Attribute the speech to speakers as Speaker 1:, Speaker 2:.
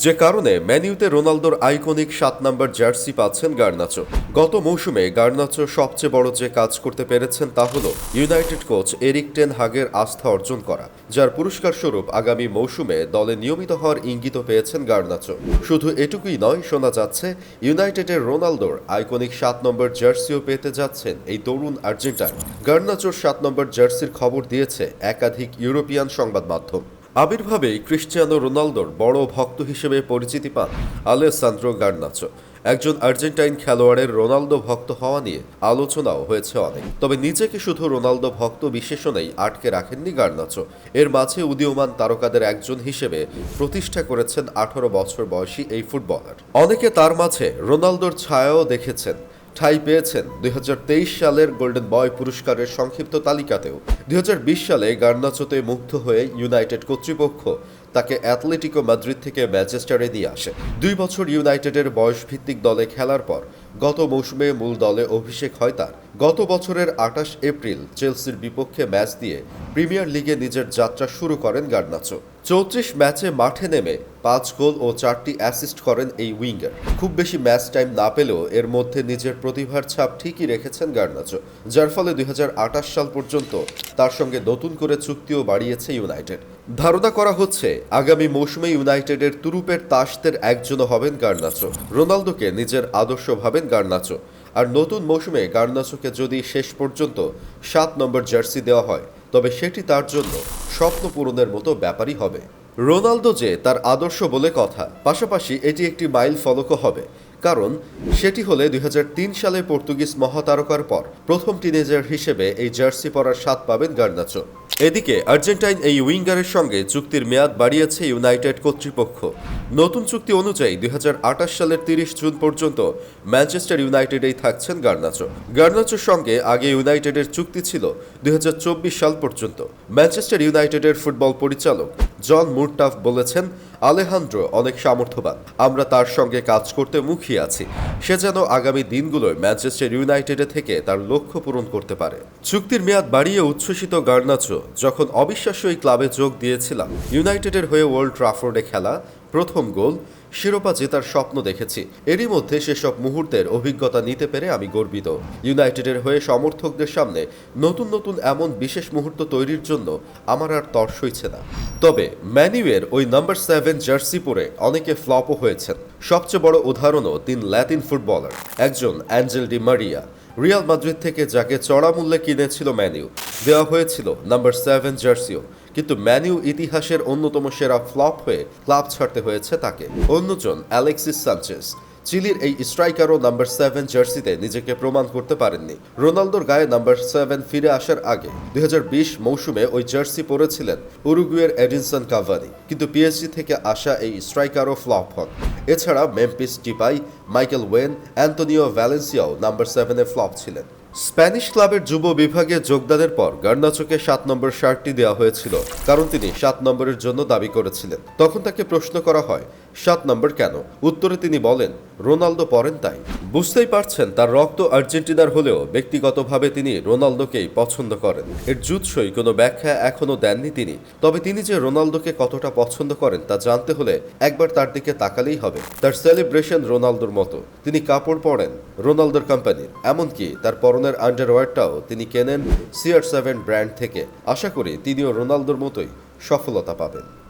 Speaker 1: যে কারণে ম্যানিউতে রোনালদোর আইকনিক সাত নম্বর জার্সি পাচ্ছেন গার্নাচো। গত মৌসুমে গার্নাচো সবচেয়ে বড় যে কাজ করতে পেরেছেন তা হল ইউনাইটেড কোচ এরিক টেন হাগের আস্থা অর্জন করা, যার পুরস্কার স্বরূপ আগামী মৌসুমে দলে নিয়মিত হওয়ার ইঙ্গিত পেয়েছেন গার্নাচো। শুধু এটুকুই নয়, শোনা যাচ্ছে, ইউনাইটেডের রোনালদোর আইকনিক সাত নম্বর জার্সিও পেতে যাচ্ছেন এই তরুণ আর্জেন্টাইন। গার্নাচোর সাত নম্বর জার্সির খবর দিয়েছে একাধিক ইউরোপিয়ান সংবাদ মাধ্যম আবির্ভাবেই ক্রিশ্চিয়ানো রোনালদোর বড় ভক্ত হিসেবে পরিচিতি পান আলেসান্দ্রো গার্নাচো। একজন আর্জেন্টাইন খেলোয়াড়ের রোনালদো ভক্ত হওয়া নিয়ে আলোচনাও হয়েছে অনেক। তবে নিজেকে শুধু রোনালদো ভক্ত বিশেষণেই আটকে রাখেননি গার্নাচো। এর মাঝে উদীয়মান তারকাদের একজন হিসেবে প্রতিষ্ঠা করেছেন আঠারো বছর বয়সী এই ফুটবলার। অনেকে তার মাঝে রোনালদোর ছায়াও দেখেছেন। ঠাঁই পেয়েছেন দুই হাজার তেইশ সালের গোল্ডেন বয় পুরস্কারের সংক্ষিপ্ত তালিকাতেও। দুই হাজার বিশ সালে গার্নাচোতে মুগ্ধ হয়ে ইউনাইটেড কর্তৃপক্ষ তাকে অ্যাথলেটিকো মাদ্রিদ থেকে ম্যানচেস্টারে নিয়ে আসে। দুই বছর ইউনাইটেডের বয়স ভিত্তিক দলে খেলার পর গত মৌসুমে মূল দলে অভিষেক হয় তার। গত বছরের আঠাশ এপ্রিল চেলসির বিপক্ষে ম্যাচ দিয়ে প্রিমিয়ার লিগে নিজের যাত্রা শুরু করেন গার্নাচো। চৌত্রিশ ম্যাচে মাঠে নেমে পাঁচ গোল ও চারটি অ্যাসিস্ট করেন এই উইঙ্গার। খুব বেশি ম্যাচ টাইম না পেলেও এর মধ্যে নিজের প্রতিভার ছাপ ঠিকই রেখেছেন গার্নাচো, যার ফলে দুই হাজার আঠাশ সাল পর্যন্ত তার সঙ্গে নতুন করে চুক্তিও বাড়িয়েছে ইউনাইটেড। ধারণা করা হচ্ছে আগামী মৌসুমে ইউনাইটেডের তুরুপের তাসদের একজনও হবেন গার্নাচো। রোনালদোকে নিজের আদর্শ ভাবেন গার্নাচো। আর নতুন মৌসুমে গার্নাচোকে যদি শেষ পর্যন্ত সাত নম্বর জার্সি দেওয়া হয়, তবে সেটি তার জন্য স্বপ্ন পূরণের মতো ব্যাপারই হবে। রোনালদো যে তার আদর্শ বলে কথা, পাশাপাশি এটি একটি মাইল ফলকও হবে। কারণ সেটি হলে দুই হাজার তিন সালে পর্তুগিজ মহাতারকার পর প্রথম টিনেজার হিসেবে এই জার্সি পরার স্বাদ পাবেন গার্নাচো। এদিকে, আর্জেন্টাইন এই উইঙ্গারের সঙ্গে চুক্তির মেয়াদ বাড়িয়েছে ইউনাইটেড কর্তৃপক্ষ। নতুন চুক্তি অনুযায়ী দুই হাজার আঠাশ সালের তিরিশ জুন পর্যন্ত ম্যানচেস্টার ইউনাইটেডেই থাকছেন গার্নাচো। গার্নাচোর সঙ্গে আগে ইউনাইটেডের চুক্তি ছিল দুই হাজার চব্বিশ সাল পর্যন্ত। ম্যানচেস্টার ইউনাইটেডের ফুটবল পরিচালক জন মুরটাফ বলেছেন আলেহান্দ্রো অনেক সামর্থ্যবান। আমরা তার সঙ্গে কাজ করতে মুখিয়ে আছি। সে যেন আগামী দিনগুলোয় ম্যানচেস্টার ইউনাইটেডে থেকে তার লক্ষ্য পূরণ করতে পারে। চুক্তির মেয়াদ বাড়িয়ে উচ্ছ্বসিত গার্নাচো যখন অবিশ্বাস্য এই ক্লাবে যোগ দিয়েছিলাম, ইউনাইটেডের হয়ে ওয়ার্ল্ড ট্রাফোর্ডে খেলা প্রথম গোল শিরোপা জেতার স্বপ্ন দেখেছি। এরই মধ্যে সেসব মুহূর্তের অভিজ্ঞতা নিতে পেরে আমি গর্বিত। ইউনাইটেডের হয়ে সমর্থকদের সামনে নতুন নতুন এমন বিশেষ মুহূর্ত তৈরির জন্য আমার আর তর্স হইছে না। তবে ম্যানিউয়ের ওই নাম্বার সেভেন জার্সি পরে অনেকে ফ্লপও হয়েছেন। সবচেয়ে বড় উদাহরণও তিন ল্যাটিন ফুটবলার, একজন Angel Di Maria. Real Madrid থেকে যাকে চড়া মূল্যে কিনেছিল ম্যানিউ দেওয়া হয়েছিল নাম্বার সেভেন জার্সিও। কিন্তু ম্যানিউ ইতিহাসের অন্যতম সেরা ফ্লপ হয়ে ক্লাব ছাড়তে হয়েছে তাকে। অন্যজন, অ্যালেক্সিস সানচেস চিলির এই স্ট্রাইকারও নাম্বার সেভেন জার্সিতে নিজেকে প্রমাণ করতে পারেননি। রোনালদোর গায়ে নাম্বার সেভেন ফিরে আসার আগে দুই হাজার বিশ মৌসুমে ওই জার্সি পরেছিলেন উরুগুয়ের এডিনসন কাভানি। কিন্তু পিএসজি থেকে আসা এই স্ট্রাইকারও ফ্লপ হন। এছাড়া Memphis Depay Michael Owen, Antonio ভ্যালেন্সিয়াও number সেভেনে ফ্লপ ছিলেন। স্প্যানিশ ক্লাবের যুব বিভাগে যোগদানের পর গার্নাচোকে সাত নম্বর শার্টটি দেওয়া হয়েছিল, কারণ তিনি সাত নম্বরের জন্য দাবি করেছিলেন। তখন তাকে প্রশ্ন করা হয় সাত নম্বর কেন? উত্তরে তিনি বলেন, রোনালদো পরেন তাই। বুঝতেই পারছেন, তার রক্ত আর্জেন্টিনার হলেও ব্যক্তিগতভাবে তিনি রোনালদোকেই পছন্দ করেন। এর জুৎসই কোনো ব্যাখ্যা এখনও দেননি তিনি। তবে তিনি যে রোনালদোকে কতটা পছন্দ করেন তা জানতে হলে একবার তার দিকে তাকালেই হবে। তার সেলিব্রেশন রোনালদোর মতো। তিনি কাপড় পরেন রোনালদোর কোম্পানির। এমনকি তার পরনের আন্ডারওয়্যারটাও তিনি কেনেন সিআর সেভেন ব্র্যান্ড থেকে। আশা করি তিনিও রোনালদোর মতোই সফলতা পাবেন।